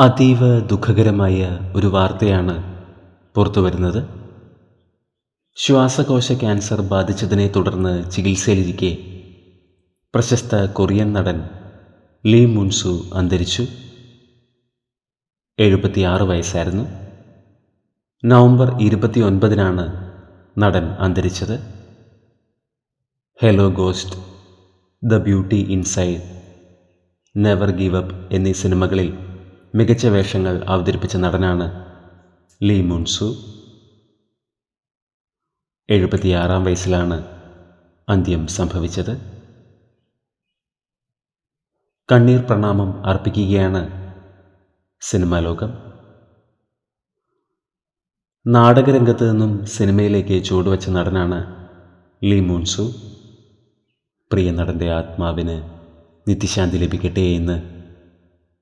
അതീവ ദുഃഖകരമായ ഒരു വാർത്തയാണ് പുറത്തു വരുന്നത്. ശ്വാസകോശ ക്യാൻസർ ബാധിച്ചതിനെ തുടർന്ന് ചികിത്സയിലിരിക്കെ പ്രശസ്ത കൊറിയൻ നടൻ ലീ മുൻസു അന്തരിച്ചു. എഴുപത്തിയാറ് വയസ്സായിരുന്നു. നവംബർ ഇരുപത്തി ഒൻപതിനാണ് നടൻ അന്തരിച്ചത്. Hello ghost the beauty inside never give up എന്നീ സിനിമകളിൽ മികച്ച വേഷങ്ങൾ അവതരിപ്പിച്ച നടനാണ് ലീ മുൻസു. എഴുപത്തിയാറാം വയസ്സിലാണ് അന്ത്യം സംഭവിച്ചത്. കണ്ണീർ പ്രണാമം അർപ്പിക്കുകയാണ് സിനിമാ ലോകം. നാടകരംഗത്ത് നിന്നും സിനിമയിലേക്ക് ചുവടുവച്ച നടനാണ് ലീ മുൻസു. പ്രിയ നടന്റെ ആത്മാവിന് നിത്യശാന്തി ലഭിക്കട്ടെ എന്ന്